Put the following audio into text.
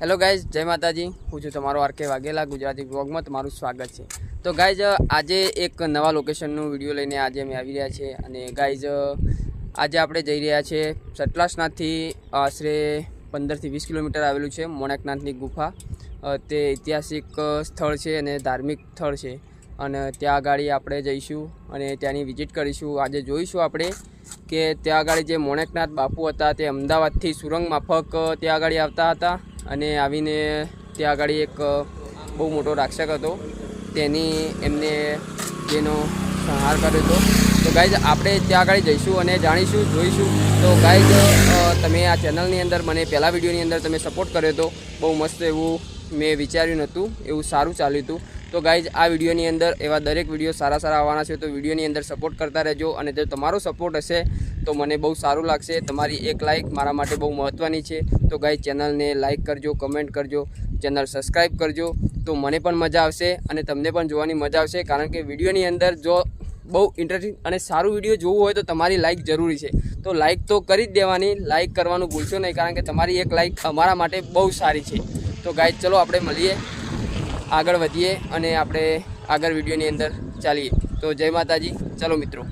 Hello guys જય માતાજી. હું છું તમારો આર કે વાઘેલા, ગુજરાતી બ્લોગમાં તમારું સ્વાગત છે. તો ગાઈઝ આજે એક નવા લોકેશનનો વીડિયો લઈને આજે અમે આવી રહ્યા છીએ અને ગાઈઝ આજે આપણે જઈ રહ્યા છીએ સટલાસનાથથી આશરે પંદરથી વીસ કિલોમીટર આવેલું છે મોણકનાથની ગુફા. તે ઐતિહાસિક સ્થળ છે અને ધાર્મિક સ્થળ છે. અને ત્યાં આગળ આપણે જઈશું અને ત્યાંની વિઝિટ કરીશું. આજે જોઈશું આપણે કે ત્યાં આગળ જે મોણકનાથ બાપુ હતા તે અમદાવાદથી સુરંગ માફક ત્યાં આગળ આવતા હતા. અને આવીને ત્યાં આગળ એક બહુ મોટો રાક્ષક હતો. તેની એમને તેનો સંહાર કર્યો હતો. તો ગાઈઝ આપણે ત્યાં આગળ જઈશું અને જાણીશું, જોઈશું. તો ગાઈઝ તમે આ ચેનલની અંદર મને પહેલા વિડીયોની અંદર તમે સપોર્ટ કર્યો હતો બહુ મસ્ત એવું મેં વિચાર્યું નહોતું, એવું સારું ચાલ્યું હતું. તો ગાઈઝ આ વિડીયોની અંદર એવા દરેક વીડિયો સારા સારા આવવાના છે તો વિડીયોની અંદર સપોર્ટ કરતા રહેજો અને જો તમારો સપોર્ટ હશે તો મને બહુ સારું લાગશે. તમારી એક લાઇક મારા માટે બહુ મહત્ત્વની છે. તો ગાઈ ચેનલને લાઇક કરજો કમેન્ટ કરજો ચેનલ સબસ્ક્રાઈબ કરજો. તો મને પણ મજા આવશે અને તમને પણ જોવાની મજા આવશે. કારણ કે વિડીયોની અંદર જો બહુ ઇન્ટરેસ્ટિંગ અને સારું વીડિયો જોવું હોય તો તમારી લાઇક જરૂરી છે. તો લાઇક તો કરી જ દેવાની. લાઇક કરવાનું ભૂલશો નહીં કારણ કે તમારી એક લાઇક અમારા માટે બહુ સારી છે. તો ગાય ચલો આપણે મળીએ. આગળ વધીએ અને આપણે આગળ વિડીયોની અંદર ચાલીએ. તો જય માતાજી. ચલો મિત્રો.